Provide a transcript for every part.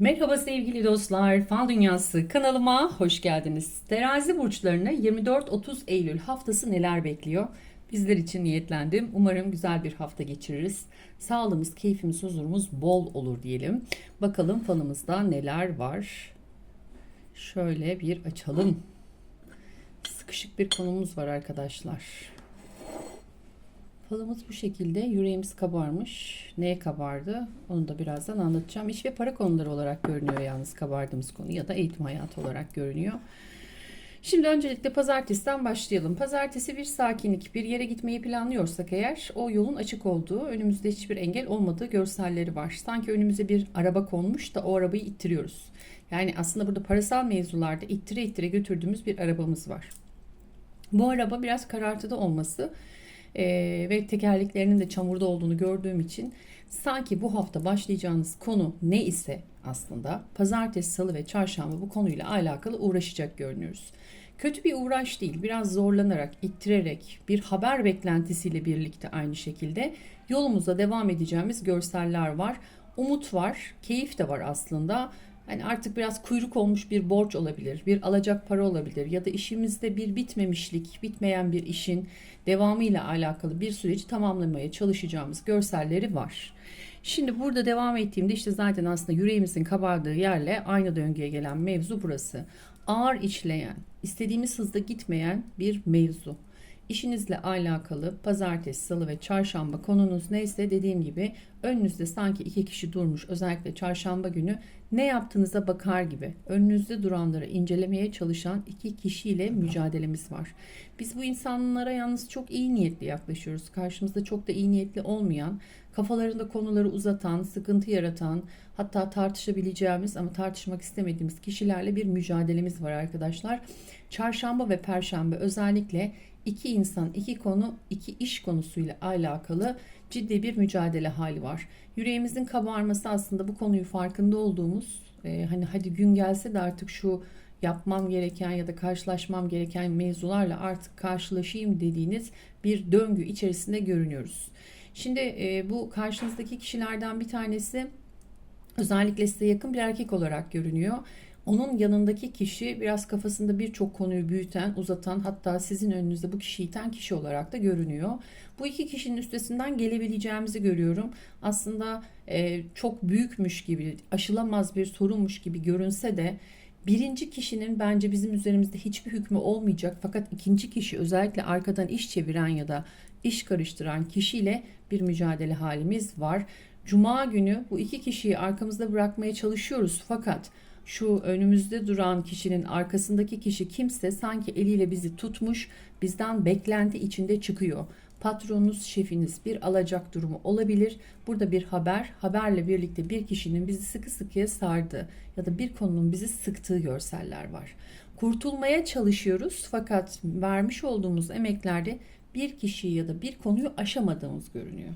Merhaba sevgili dostlar, Fal Dünyası kanalıma hoş geldiniz. Terazi burçlarını 24-30 Eylül haftası neler bekliyor? Bizler için niyetlendim. Umarım güzel bir hafta geçiririz. Sağlığımız, keyfimiz, huzurumuz bol olur diyelim. Bakalım falımızda neler var? Şöyle bir açalım. Sıkışık bir konumuz var arkadaşlar. Falımız bu şekilde. Yüreğimiz kabarmış. Neye kabardı? Onu da birazdan anlatacağım. İş ve para konuları olarak görünüyor yalnız kabardığımız konu ya da eğitim hayatı olarak görünüyor. Şimdi öncelikle pazartesiden başlayalım. Pazartesi bir sakinlik, bir yere gitmeyi planlıyorsak eğer o yolun açık olduğu, önümüzde hiçbir engel olmadığı görselleri var. Sanki önümüze bir araba konmuş da o arabayı ittiriyoruz. Yani aslında burada parasal mevzularda ittire ittire götürdüğümüz bir arabamız var. Bu araba biraz karartıda olması e, ve tekerleklerinin de çamurda olduğunu gördüğüm için sanki bu hafta başlayacağınız konu ne ise aslında pazartesi, salı ve çarşamba bu konuyla alakalı uğraşacak görünüyoruz. Kötü bir uğraş değil, biraz zorlanarak, ittirerek, bir haber beklentisiyle birlikte aynı şekilde yolumuza devam edeceğimiz görseller var. Umut var, keyif de var aslında. Yani artık biraz kuyruk olmuş bir borç olabilir, bir alacak para olabilir ya da işimizde bir bitmemişlik, bitmeyen bir işin devamıyla alakalı bir süreci tamamlamaya çalışacağımız görselleri var. Şimdi burada devam ettiğimde işte zaten aslında yüreğimizin kabardığı yerle aynı döngüye gelen mevzu burası. Ağır işleyen, istediğimiz hızda gitmeyen bir mevzu. İşinizle alakalı pazartesi, salı ve çarşamba konunuz neyse dediğim gibi önünüzde sanki iki kişi durmuş özellikle çarşamba günü ne yaptığınıza bakar gibi önünüzde duranları incelemeye çalışan iki kişiyle mücadelemiz var. Biz bu insanlara yalnız çok iyi niyetli yaklaşıyoruz. Karşımızda çok da iyi niyetli olmayan, kafalarında konuları uzatan, sıkıntı yaratan, hatta tartışabileceğimiz ama tartışmak istemediğimiz kişilerle bir mücadelemiz var arkadaşlar. Çarşamba ve perşembe özellikle iki insan, iki konu, iki iş konusuyla alakalı ciddi bir mücadele hali var. Yüreğimizin kabarması aslında bu konuyu farkında olduğumuz, e, hani hadi gün gelse de artık şu yapmam gereken ya da karşılaşmam gereken mevzularla artık karşılaşayım dediğiniz bir döngü içerisinde görünüyoruz. Şimdi e, bu karşınızdaki kişilerden bir tanesi özellikle size yakın bir erkek olarak görünüyor. Onun yanındaki kişi biraz kafasında birçok konuyu büyüten, uzatan hatta sizin önünüzde bu kişiyi iten kişi olarak da görünüyor. Bu iki kişinin üstesinden gelebileceğimizi görüyorum. Aslında e, çok büyükmüş gibi, aşılamaz bir sorunmuş gibi görünse de birinci kişinin bence bizim üzerimizde hiçbir hükmü olmayacak. Fakat ikinci kişi özellikle arkadan iş çeviren ya da iş karıştıran kişiyle bir mücadele halimiz var. Cuma günü bu iki kişiyi arkamızda bırakmaya çalışıyoruz fakat şu önümüzde duran kişinin arkasındaki kişi kimse sanki eliyle bizi tutmuş, bizden beklenti içinde çıkıyor. Patronunuz, şefiniz bir alacak durumu olabilir. Burada bir haber, haberle birlikte bir kişinin bizi sıkı sıkıya sardığı ya da bir konunun bizi sıktığı görseller var. Kurtulmaya çalışıyoruz fakat vermiş olduğumuz emeklerde bir kişiyi ya da bir konuyu aşamadığımız görünüyor.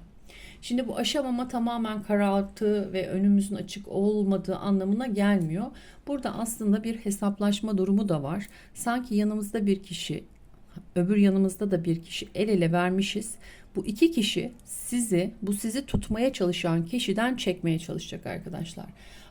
Şimdi bu aşamama tamamen karartı ve önümüzün açık olmadığı anlamına gelmiyor. Burada aslında bir hesaplaşma durumu da var. Sanki yanımızda bir kişi, öbür yanımızda da bir kişi el ele vermişiz. Bu iki kişi sizi, bu sizi tutmaya çalışan kişiden çekmeye çalışacak arkadaşlar.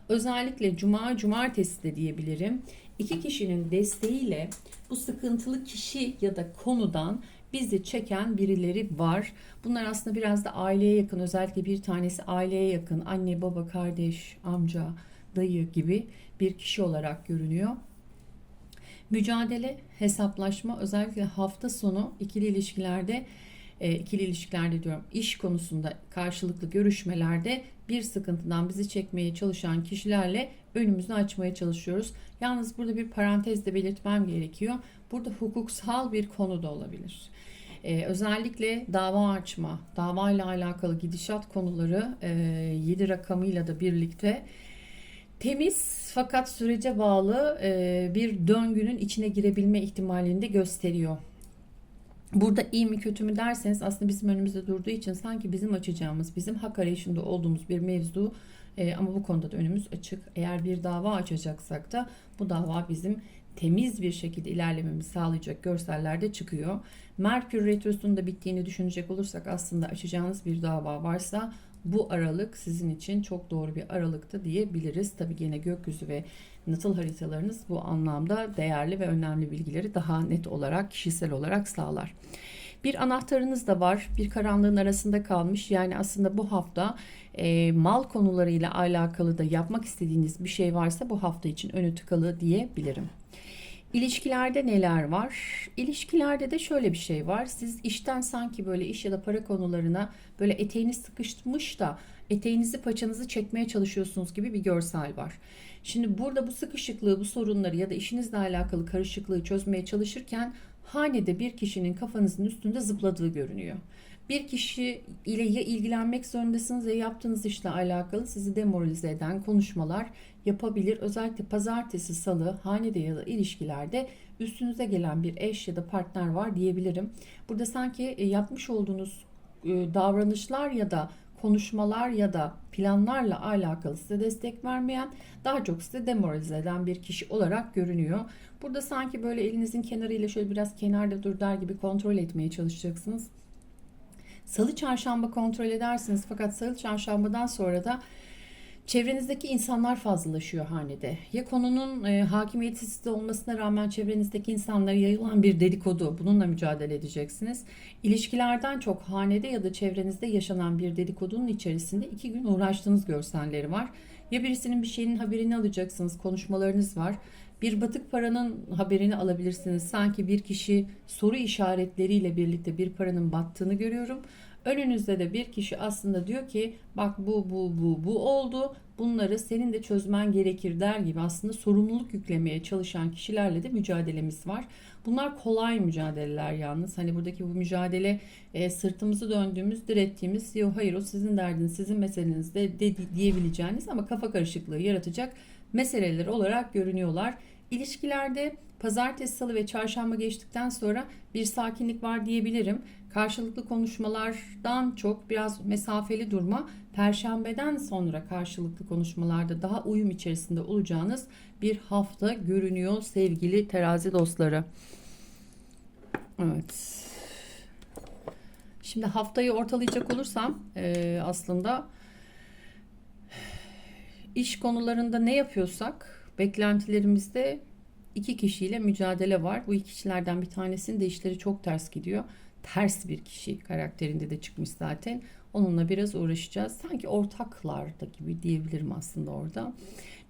Özellikle cuma, cumartesi de diyebilirim. İki kişinin desteğiyle bu sıkıntılı kişi ya da konudan bizi çeken birileri var. Bunlar aslında biraz da aileye yakın. Özellikle bir tanesi aileye yakın. Anne, baba, kardeş, amca, dayı gibi bir kişi olarak görünüyor. Mücadele, hesaplaşma özellikle hafta sonu ikili ilişkilerde e, ikili ilişkilerde diyorum iş konusunda karşılıklı görüşmelerde bir sıkıntıdan bizi çekmeye çalışan kişilerle önümüzü açmaya çalışıyoruz. Yalnız burada bir parantez de belirtmem gerekiyor. Burada hukuksal bir konu da olabilir. Ee, özellikle dava açma, dava ile alakalı gidişat konuları e, 7 rakamıyla da birlikte temiz fakat sürece bağlı e, bir döngünün içine girebilme ihtimalini de gösteriyor. Burada iyi mi kötü mü derseniz aslında bizim önümüzde durduğu için sanki bizim açacağımız, bizim hak arayışında olduğumuz bir mevzu e, ama bu konuda da önümüz açık. Eğer bir dava açacaksak da bu dava bizim temiz bir şekilde ilerlememizi sağlayacak görsellerde çıkıyor. Merkür Retrosu'nun da bittiğini düşünecek olursak aslında açacağınız bir dava varsa bu aralık sizin için çok doğru bir aralıkta diyebiliriz. Tabii gene gökyüzü ve natal haritalarınız bu anlamda değerli ve önemli bilgileri daha net olarak, kişisel olarak sağlar. Bir anahtarınız da var. Bir karanlığın arasında kalmış. Yani aslında bu hafta e, mal konularıyla alakalı da yapmak istediğiniz bir şey varsa bu hafta için önü tıkalı diyebilirim. İlişkilerde neler var? İlişkilerde de şöyle bir şey var. Siz işten sanki böyle iş ya da para konularına böyle eteğiniz sıkışmış da eteğinizi paçanızı çekmeye çalışıyorsunuz gibi bir görsel var. Şimdi burada bu sıkışıklığı, bu sorunları ya da işinizle alakalı karışıklığı çözmeye çalışırken hanede bir kişinin kafanızın üstünde zıpladığı görünüyor. Bir kişi ile ya ilgilenmek zorundasınız ya yaptığınız işle alakalı sizi demoralize eden konuşmalar yapabilir. Özellikle pazartesi, salı, hanede ya da ilişkilerde üstünüze gelen bir eş ya da partner var diyebilirim. Burada sanki e, yapmış olduğunuz e, davranışlar ya da konuşmalar ya da planlarla alakalı size destek vermeyen, daha çok size demoralize eden bir kişi olarak görünüyor. Burada sanki böyle elinizin kenarıyla şöyle biraz kenarda dur der gibi kontrol etmeye çalışacaksınız. Salı çarşamba kontrol edersiniz fakat salı çarşambadan sonra da çevrenizdeki insanlar fazlalaşıyor hanede. Ya konunun e, hakimiyeti sizde olmasına rağmen çevrenizdeki insanlara yayılan bir dedikodu bununla mücadele edeceksiniz. İlişkilerden çok hanede ya da çevrenizde yaşanan bir dedikodunun içerisinde iki gün uğraştığınız görselleri var. Ya birisinin bir şeyin haberini alacaksınız, konuşmalarınız var. Bir batık paranın haberini alabilirsiniz. Sanki bir kişi soru işaretleriyle birlikte bir paranın battığını görüyorum. Önünüzde de bir kişi aslında diyor ki bak bu bu bu bu oldu. Bunları senin de çözmen gerekir der gibi aslında sorumluluk yüklemeye çalışan kişilerle de mücadelemiz var. Bunlar kolay mücadeleler yalnız. Hani buradaki bu mücadele e, sırtımızı döndüğümüz, direttiğimiz yok hayır o sizin derdiniz, sizin meseleniz de, de diyebileceğiniz ama kafa karışıklığı yaratacak meseleler olarak görünüyorlar. İlişkilerde pazartesi, salı ve çarşamba geçtikten sonra bir sakinlik var diyebilirim. Karşılıklı konuşmalardan çok biraz mesafeli durma, perşembeden sonra karşılıklı konuşmalarda daha uyum içerisinde olacağınız bir hafta görünüyor sevgili terazi dostları. Evet. Şimdi haftayı ortalayacak olursam e, aslında iş konularında ne yapıyorsak beklentilerimizde iki kişiyle mücadele var. Bu iki kişilerden bir tanesinin de işleri çok ters gidiyor. Ters bir kişi karakterinde de çıkmış zaten. Onunla biraz uğraşacağız. Sanki ortaklarda gibi diyebilirim aslında orada.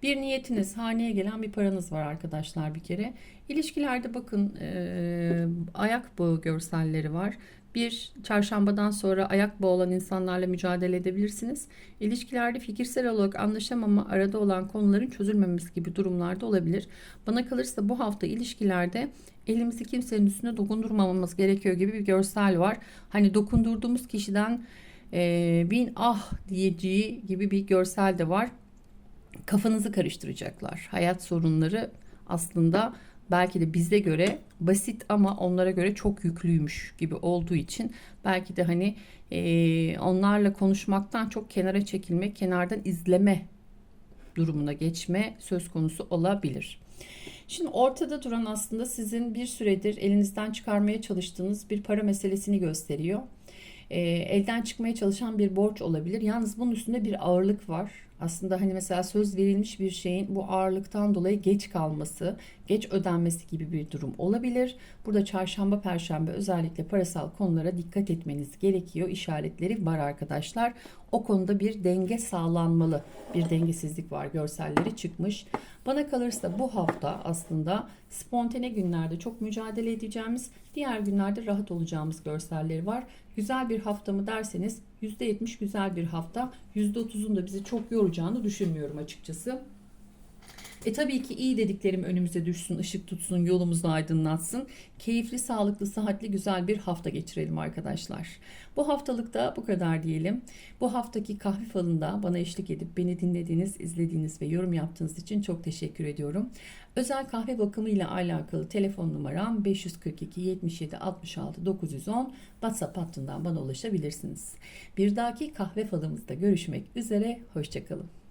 Bir niyetiniz, haneye gelen bir paranız var arkadaşlar bir kere. İlişkilerde bakın e, ayak bağı görselleri var. Bir, çarşambadan sonra ayak bağı olan insanlarla mücadele edebilirsiniz. İlişkilerde fikirsel olarak anlaşamama, arada olan konuların çözülmemesi gibi durumlarda olabilir. Bana kalırsa bu hafta ilişkilerde elimizi kimsenin üstüne dokundurmamamız gerekiyor gibi bir görsel var. Hani dokundurduğumuz kişiden e, bin ah diyeceği gibi bir görsel de var. Kafanızı karıştıracaklar. Hayat sorunları aslında belki de bize göre basit ama onlara göre çok yüklüymüş gibi olduğu için belki de hani e, onlarla konuşmaktan çok kenara çekilme, kenardan izleme durumuna geçme söz konusu olabilir. Şimdi ortada duran aslında sizin bir süredir elinizden çıkarmaya çalıştığınız bir para meselesini gösteriyor. E, elden çıkmaya çalışan bir borç olabilir. Yalnız bunun üstünde bir ağırlık var aslında hani mesela söz verilmiş bir şeyin bu ağırlıktan dolayı geç kalması, geç ödenmesi gibi bir durum olabilir. Burada çarşamba, perşembe özellikle parasal konulara dikkat etmeniz gerekiyor. İşaretleri var arkadaşlar. O konuda bir denge sağlanmalı. Bir dengesizlik var. Görselleri çıkmış. Bana kalırsa bu hafta aslında spontane günlerde çok mücadele edeceğimiz, diğer günlerde rahat olacağımız görselleri var. Güzel bir hafta mı derseniz %70 güzel bir hafta. %30'un da bizi çok yoracağını düşünmüyorum açıkçası. E tabii ki iyi dediklerim önümüze düşsün, ışık tutsun, yolumuzu aydınlatsın. Keyifli, sağlıklı, sıhhatli, güzel bir hafta geçirelim arkadaşlar. Bu haftalıkta bu kadar diyelim. Bu haftaki kahve falında bana eşlik edip beni dinlediğiniz, izlediğiniz ve yorum yaptığınız için çok teşekkür ediyorum. Özel kahve bakımı ile alakalı telefon numaram 542 77 66 910 WhatsApp hattından bana ulaşabilirsiniz. Bir dahaki kahve falımızda görüşmek üzere, hoşçakalın.